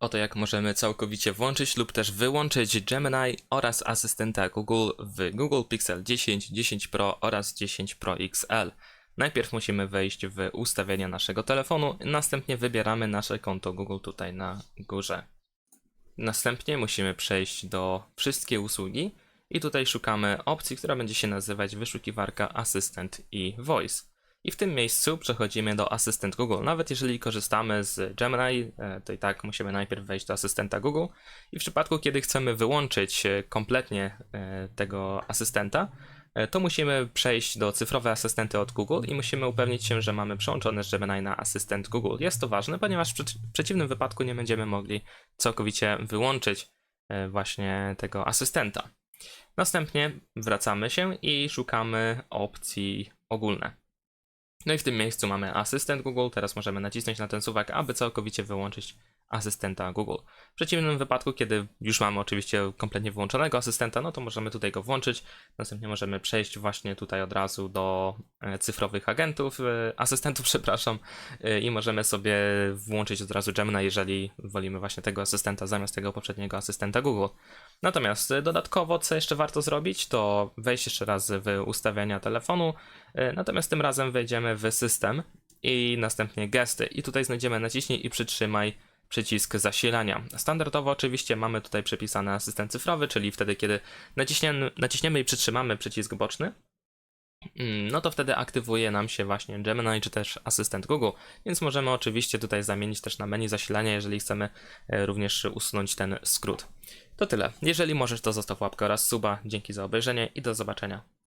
Oto jak możemy całkowicie włączyć lub też wyłączyć Gemini oraz asystenta Google w Google Pixel 10, 10 Pro oraz 10 Pro XL. Najpierw musimy wejść w ustawienia naszego telefonu, następnie wybieramy nasze konto Google tutaj na górze. Następnie musimy przejść do wszystkie usługi i tutaj szukamy opcji, która będzie się nazywać wyszukiwarka Asystent i Voice. I w tym miejscu przechodzimy do Asystent Google. Nawet jeżeli korzystamy z Gemini, e, to i tak musimy najpierw wejść do asystenta Google. I w przypadku, kiedy chcemy wyłączyć e, kompletnie e, tego asystenta, to musimy przejść do cyfrowe asystenty od Google i musimy upewnić się, że mamy przełączone z Gemini na asystent Google. Jest to ważne, ponieważ w przeci- przeciwnym wypadku nie będziemy mogli całkowicie wyłączyć właśnie tego asystenta. Następnie wracamy się i szukamy opcji ogólne. No i w tym miejscu mamy asystent Google. Teraz możemy nacisnąć na ten suwak, aby całkowicie wyłączyć asystenta Google. W przeciwnym wypadku, kiedy już mamy oczywiście kompletnie wyłączonego asystenta, no to możemy tutaj go włączyć. Następnie możemy przejść właśnie tutaj od razu do e, cyfrowych agentów, e, asystentów, przepraszam, e, i możemy sobie włączyć od razu Gemini, jeżeli wolimy właśnie tego asystenta zamiast tego poprzedniego asystenta Google. Natomiast dodatkowo, co jeszcze warto zrobić, to wejść jeszcze raz w ustawienia telefonu, natomiast tym razem wejdziemy w system i następnie gesty. I tutaj znajdziemy naciśnij i przytrzymaj przycisk zasilania. Standardowo oczywiście mamy tutaj przypisany asystent cyfrowy, czyli wtedy, kiedy naciśniemy, naciśniemy i przytrzymamy przycisk boczny, mm, no to wtedy aktywuje nam się właśnie Gemini czy też asystent Google, więc możemy oczywiście tutaj zamienić też na menu zasilania, jeżeli chcemy e, również usunąć ten skrót. To tyle. Jeżeli możesz, to zostaw łapkę oraz suba. Dzięki za obejrzenie i do zobaczenia.